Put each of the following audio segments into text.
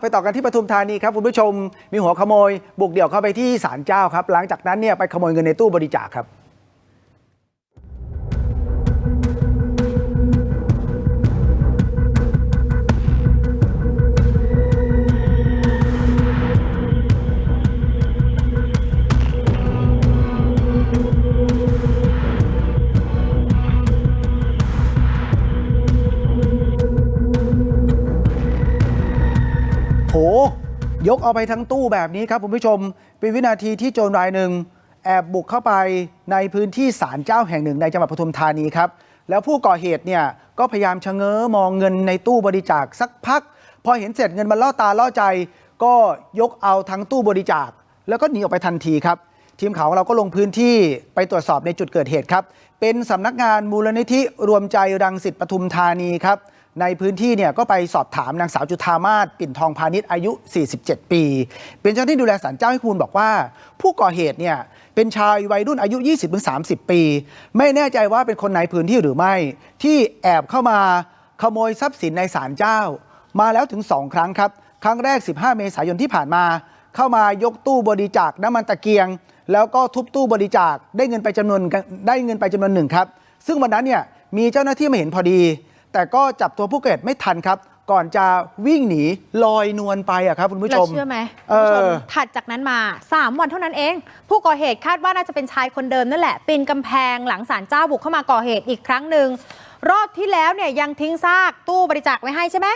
ไปต่อกันที่ปทุมธานีครับคุณผู้ชมมีหัวขโมย บุกเดี่ยวเข้าไปที่ศาลเจ้าครับ หลังจากนั้นเนี่ยไปขโมยเงินในตู้บริจาคครับ ยกเอาไปทั้งตู้แบบนี้ครับคุณผู้ชม เป็นวินาทีที่โจรรายหนึ่งแอบบุกเข้าไปในพื้นที่ศาลเจ้าแห่งหนึ่งในจังหวัดปทุมธานีครับ แล้วผู้ก่อเหตุเนี่ยก็พยายามชะเง้อมองเงินในตู้บริจาคสักพัก พอเห็นเสร็จเงินมันล่อตาล่อใจ ก็ยกเอาทั้งตู้บริจาค แล้วก็หนีออกไปทันทีครับ ทีมข่าวของเราก็ลงพื้นที่ไปตรวจสอบในจุดเกิดเหตุครับ เป็นสำนักงานมูลนิธิรวมใจรังสิตปทุมธานีครับ ในพื้นที่เนี่ยก็ไปสอบถามนางสาวจุธามาศปิ่นทองพาณิชย์อายุ 47 ปี เป็นเจ้าหน้าที่ดูแลศาลเจ้าให้คุณบอกว่า ผู้ก่อเหตุเนี่ยเป็นชายวัยรุ่นอายุ 20-30 ปี ไม่แน่ใจว่าเป็นคนในพื้นที่หรือไม่ ที่แอบเข้ามาขโมยทรัพย์สินในศาลเจ้า มาแล้วถึง 2 ครั้งครับ ครั้งแรก 15 เมษายนที่ผ่านมา เข้ามายกตู้บริจาคน้ำมันตะเกียง แล้วก็ทุบตู้บริจาคได้เงินไปจำนวนได้เงินไปจำนวนหนึ่งครับซึ่งวันนั้นเนี่ยมีเจ้าหน้าที่มาเห็นพอดี แต่ก็จับตัวผู้ก่อเหตุไม่ทันครับ ก่อนจะวิ่งหนีลอยนวลไปอะครับคุณผู้ชเรามเชื่อไหมเอคุณผู้ชมอถัดจากนั้นมา 3 วันเท่านั้นเอง ผู้ก่อเหตุคาดว่าน่าจะเป็นชายคนเดิมนั่นแหละปีนกำแพงหลังศาลเจ้าบุกเข้ามาก่อเหตุอีกครั้งหนึ่งรอบที่แล้วเนี่ยยังทิ้งซากตู้บริจาคไว้ให้ใช่ไหม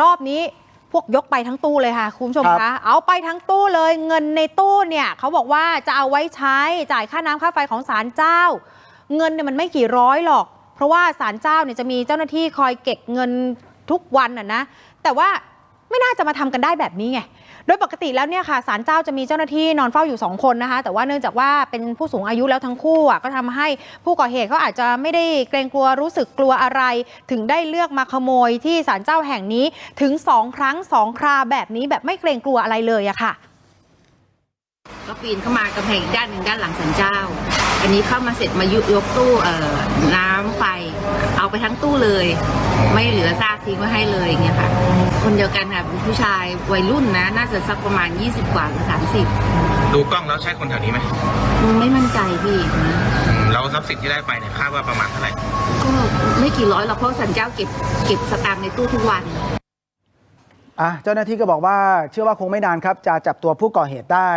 รอบนี้พวกยกไปทั้งตู้เลยค่ะ คุณผู้ชมครัคะบเอาไปทั้งตู้เลยเงินในตู้เนี่ยเขาบอกว่าจะเอาไว้ใช้จ่ายค่าน้ำค่าไฟของศาลเจ้า เงินเนี่ยมันไม่กี่ร้อยหรอกเพ ราะว่าศาลเจ้าเนี่ยจะมีเจ้าหน้าที่คอยเก็บเงินทุกวันน่ะนะ แต่ว่าไม่น่าจะมาทำกันได้แบบนี้ไง โดยปกติแล้วเนี่ยค่ะศาลเจ้าจะมีเจ้าหน้าที่นอนเฝ้าอยู่ 2 คนนะคะ แต่ว่าเนื่องจากว่าเป็นผู้สูงอายุแล้วทั้งคู่อะก็ทำให้ผู้ก่อเหตุเขาอาจจะไม่ได้เกรงกลัวรู้สึกกลัวอะไร ถึงได้เลือกมาขโมยที่ศาลเจ้าแห่งนี้ถึง 2 ครั้ง 2 คราแบบนี้แบบไม่เกรงกลัวอะไรเลยอะค่ะ ก็ปีนเข้ามากำแพงอีกด้านหนึ่งด้านหลังสันเจ้า อันนี้เข้ามาเสร็จมายุยกตู้เอ่อน้ำไฟ เอาไปทั้งตู้เลย ไม่เหลือซากทิ้งไว้ให้เลยอย่างเงี้ยค่ะ คนเดียวกันค่ะเป็นผู้ชายวัยรุ่นนะ น่าจะสักประมาณ 20 กว่าหรือ30ดูกล้องแล้วใช่คนแถวนี้ไหมไม่มั่นใจพี่นะอืมแล้วทรัพย์สินที่ได้ไปเนี่ยคาดว่าประมาณเท่าไหร่ ก็ไม่กี่ร้อยหรอกเพราะสันเจ้าเก็บเก็บสตางค์ในตู้ทุกวัน อะเจ้าหน้าที่ก็บอกว่าเชื่อว่าคงไม่นานครับ จะจับตัวผู้ก่อเหตุได้